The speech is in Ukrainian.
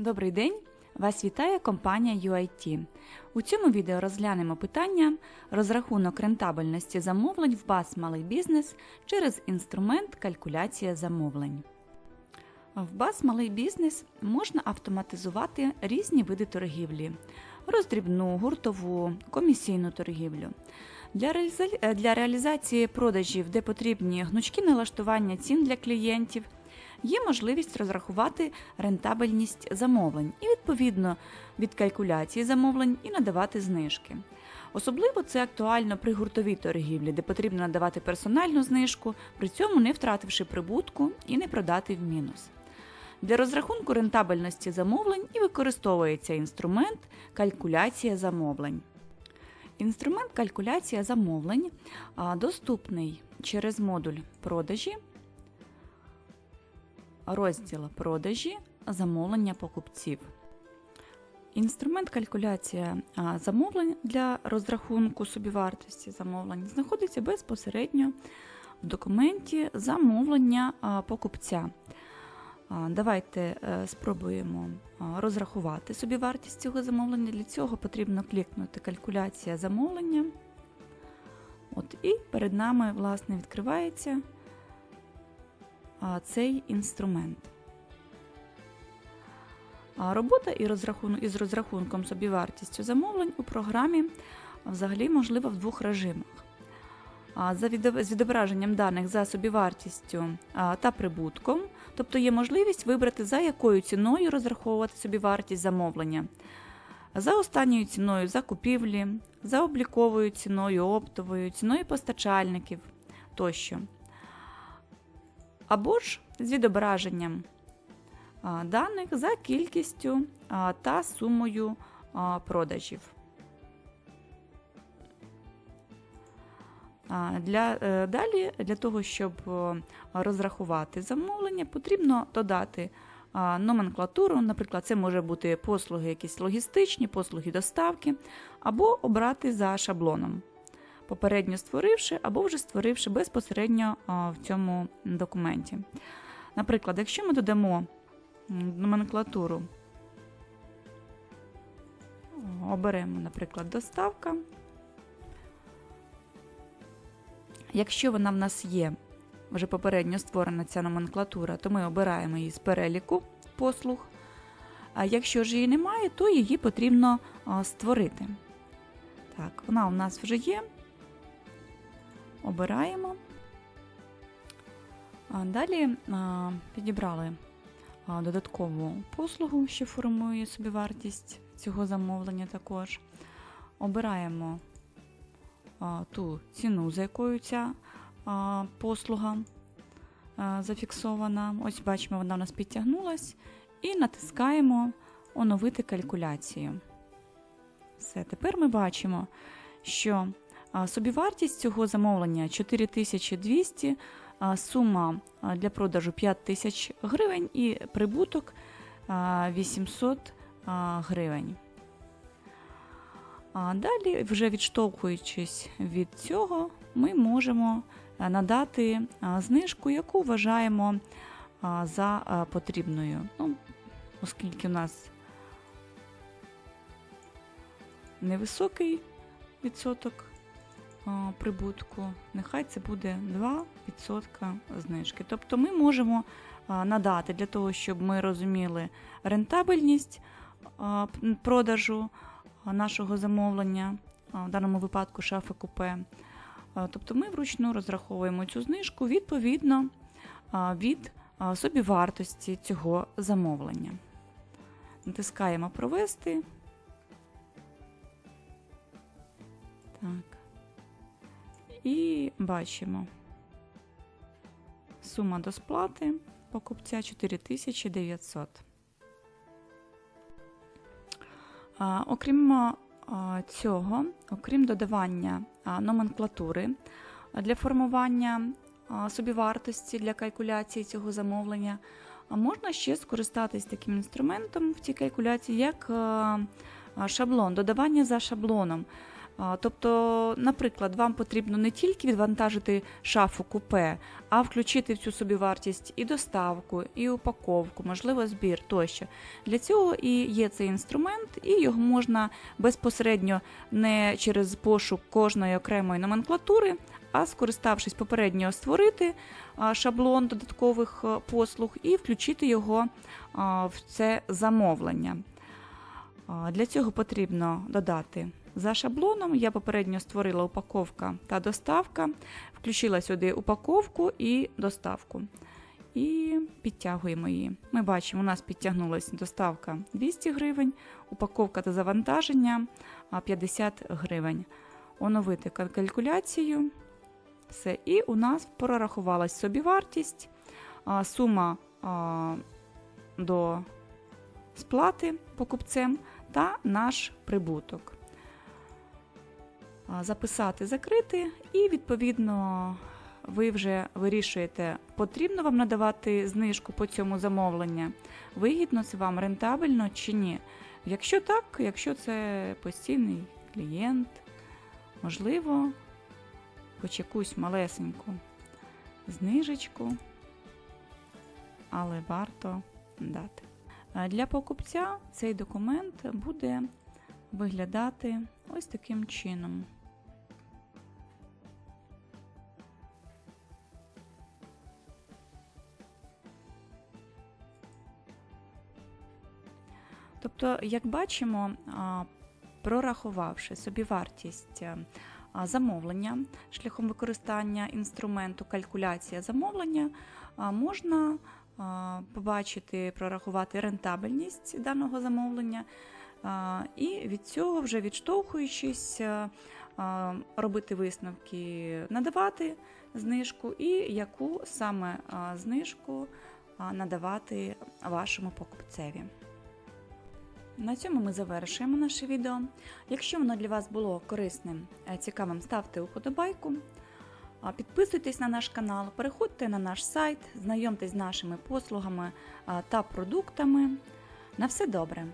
Добрий день! Вас вітає компанія UIT. У цьому відео розглянемо питання розрахунок рентабельності замовлень в БАС Малий бізнес через інструмент калькуляція замовлень. В БАС Малий бізнес можна автоматизувати різні види торгівлі: роздрібну, гуртову, комісійну торгівлю. Для реалізації продажів, де потрібні гнучкі налаштування цін для клієнтів, є можливість розрахувати рентабельність замовлень і, відповідно, від калькуляції замовлень і надавати знижки. Особливо це актуально при гуртовій торгівлі, де потрібно надавати персональну знижку, при цьому не втративши прибутку і не продати в мінус. Для розрахунку рентабельності замовлень і використовується інструмент калькуляція замовлень. Інструмент калькуляція замовлень доступний через модуль продажі, розділ продажі, замовлення покупців. Інструмент калькуляція замовлень для розрахунку собівартості замовлень знаходиться безпосередньо в документі замовлення покупця. Давайте е, спробуємо розрахувати собівартість цього замовлення. Для цього потрібно клікнути Калькуляція замовлення. От, і перед нами власне відкривається цей інструмент. Робота із розрахунком собівартістю замовлень у програмі взагалі можлива в двох режимах. За відображенням даних за собівартістю та прибутком, тобто є можливість вибрати, за якою ціною розраховувати собівартість замовлення. За останньою ціною закупівлі, за обліковою ціною, оптовою, ціною постачальників тощо. Або ж з відображенням даних за кількістю та сумою продажів. Для, е, далі, для того, щоб е, розрахувати замовлення, потрібно додати номенклатуру. Наприклад, це може бути послуги якісь логістичні, послуги доставки, або обрати за шаблоном, попередньо створивши, або вже створивши безпосередньо в цьому документі. Наприклад, якщо ми додамо номенклатуру, оберемо, наприклад, доставка. Якщо вона в нас є вже попередньо створена ця номенклатура, то ми обираємо її з переліку послуг. А якщо ж її немає, то її потрібно створити. Так, вона у нас вже є. Обираємо. Далі підібрали додаткову послугу, що формує собівартість цього замовлення також. Обираємо ту ціну, за якою ця послуга зафіксована. Ось бачимо, вона у нас підтягнулась. І натискаємо оновити калькуляцію. Все, тепер ми бачимо, що собівартість цього замовлення 4200, сума для продажу 5000 гривень і прибуток 800 гривень. Далі, вже відштовхуючись від цього, ми можемо е, надати знижку, яку вважаємо за потрібною. Ну, оскільки у нас невисокий відсоток прибутку, нехай це буде 2% знижки. Тобто ми можемо надати для того, щоб ми розуміли рентабельність продажу нашого замовлення, в даному випадку шафи купе. Тобто ми вручну розраховуємо цю знижку відповідно від собівартості цього замовлення. Натискаємо провести. Так. І бачимо сума до сплати покупця 4900. А, Окрім цього, окрім додавання номенклатури для формування собівартості для калькуляції цього замовлення, можна ще скористатись таким інструментом в цій калькуляції, як шаблон, додавання за шаблоном. Тобто, наприклад, вам потрібно не тільки відвантажити шафу купе, а включити в цю собівартість і доставку, і упаковку, можливо, збір тощо. Для цього і є цей інструмент, і його можна безпосередньо не через пошук кожної окремої номенклатури, а скориставшись попередньо створити шаблон додаткових е, послуг і включити його в це замовлення. Для цього потрібно додати за шаблоном. Я попередньо створила упаковка та доставка, включила сюди упаковку і доставку. І підтягуємо її. Ми бачимо, у нас підтягнулася доставка 200 гривень, упаковка та завантаження 50 гривень. Оновити калькуляцію. Все. І у нас прорахувалась собівартість, сума до сплати покупцем та наш прибуток. Записати, закрити, і відповідно ви вже вирішуєте, потрібно вам надавати знижку по цьому замовленню, вигідно це вам рентабельно чи ні. Якщо так, якщо це постійний клієнт, можливо, хоч якусь малесеньку знижечку, але варто дати. А Для покупця цей документ буде виглядати ось таким чином. Тобто, як бачимо, прорахувавши собівартість е, а, замовлення шляхом використання інструменту калькуляція замовлення, можна побачити, прорахувати рентабельність даного замовлення. І від цього, вже відштовхуючись, робити висновки, надавати знижку і яку саме знижку надавати вашому покупцеві. На цьому ми завершуємо наше відео. Якщо воно для вас було корисним, е, цікавим, ставте уподобайку. Підписуйтесь на наш канал, переходьте на наш сайт, знайомтесь з нашими послугами та продуктами. На все добре!